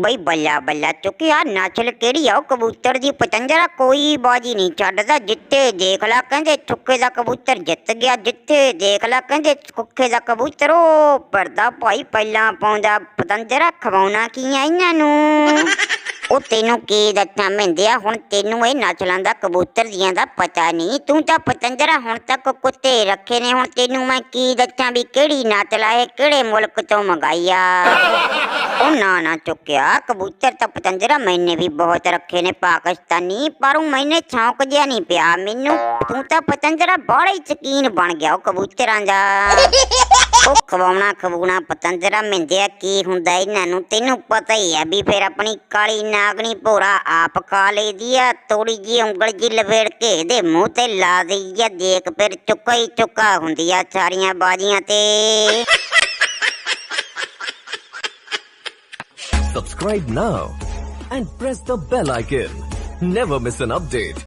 ਬਈ ਬੱਲਾ ਬੱਲਾ ਚੁੱਕੀ ਆ ਨਸਲ ਕਿਹੜੀ ਆ? ਉਹ ਕਬੂਤਰ ਦੀ ਪਤੰਜਰਾ ਕੋਈ ਬਾਜੀ ਨਹੀਂ ਛੱਡਦਾ। ਜਿੱਤੇ ਦੇਖ ਲਾ ਕਹਿੰਦੇ ਚੁੱਕੇ ਦਾ ਕਬੂਤਰ ਜਿੱਤ ਗਿਆ। ਜਿੱਤੇ ਦੇਖ ਲਾ ਕਹਿੰਦੇ ਚੁੱਕੇ ਦਾ ਕਬੂਤਰ। ਉਹ ਪਰਦਾ ਭਾਈ ਪਹਿਲਾਂ ਪਾਉਂਦਾ। ਪਤੰਜਰਾ ਖਵਾਉਣਾ ਕੀ ਆ ਇਹਨਾਂ ਨੂੰ? ਉਹ ਤੈਨੂੰ ਕੀ ਦੱਸਾਂ ਮਿੰਦਿਆ ਹੁਣ ਤੈਨੂੰ ਇਹ ਨਸਲਾਂ ਦਾ ਕਬੂਤਰ ਦੀਆਂ ਦਾ ਪਤਾ ਨਹੀਂ। ਤੂੰ ਤਾਂ ਪਤੰਜਰਾ, ਹੁਣ ਤੱਕ ਕੁੱਤੇ ਰੱਖੇ ਨੇ। ਹੁਣ ਤੈਨੂੰ ਮੈਂ ਕੀ ਦੱਸਾਂ ਵੀ ਕਿਹੜੀ ਨਸਲ ਆ ਕਿਹੜੇ ਮੁਲਕ ਤੋਂ ਮੰਗਾਈ ਉਹ ਨਾ ਨਾ ਚੁੱਕਿਆ। ਕਬੂਤਰ ਤਾਂ ਪਤੰਜਰਾ ਮੈਨੇ ਵੀ ਬਹੁਤ ਰੱਖੇ ਨੇ ਪਾਕਿਸਤਾਨੀ, ਪਰ ਉਹ ਮੈਨੇ ਛੌਂਕ ਜਿਆ ਨਹੀਂ ਪਿਆ। ਮੈਨੂੰ ਤੂੰ ਤਾਂ ਪਤੰਜਰਾ ਬੜਾ ਹੀ ਸ਼ਕੀਨ ਬਣ ਗਿਆ ਉਹ ਕਬੂਤਰਾਂ ਦਾ। ਉਹ ਖਵਾਉਣਾ ਖਵਾਉਣਾ ਪਤੰਜਰਾ ਮਿੰਦਿਆ ਕੀ ਹੁੰਦਾ, ਇਹਨਾਂ ਨੂੰ ਤੈਨੂੰ ਪਤਾ ਹੀ ਆ ਵੀ ਫਿਰ ਆਪਣੀ ਕਾਲੀ ਨਾਗਣੀ ਭੋਰਾ ਆਪ ਖਾ ਲਈਦੀ ਆ ਤੋੜੀ ਜੀ ਉਂਗਲ ਜੀ ਲਵੇੜ ਕੇ ਇਹਦੇ ਮੂੰਹ ਤੇ ਲਾ ਦਈ ਆ, ਦੇਖ ਫਿਰ ਚੁੱਕਾ ਹੀ ਚੁੱਕਾ ਹੁੰਦੀ ਆ ਸਾਰੀਆਂ ਬਾਜੀਆਂ ਤੇ Subscribe now and press the bell icon. Never miss an update.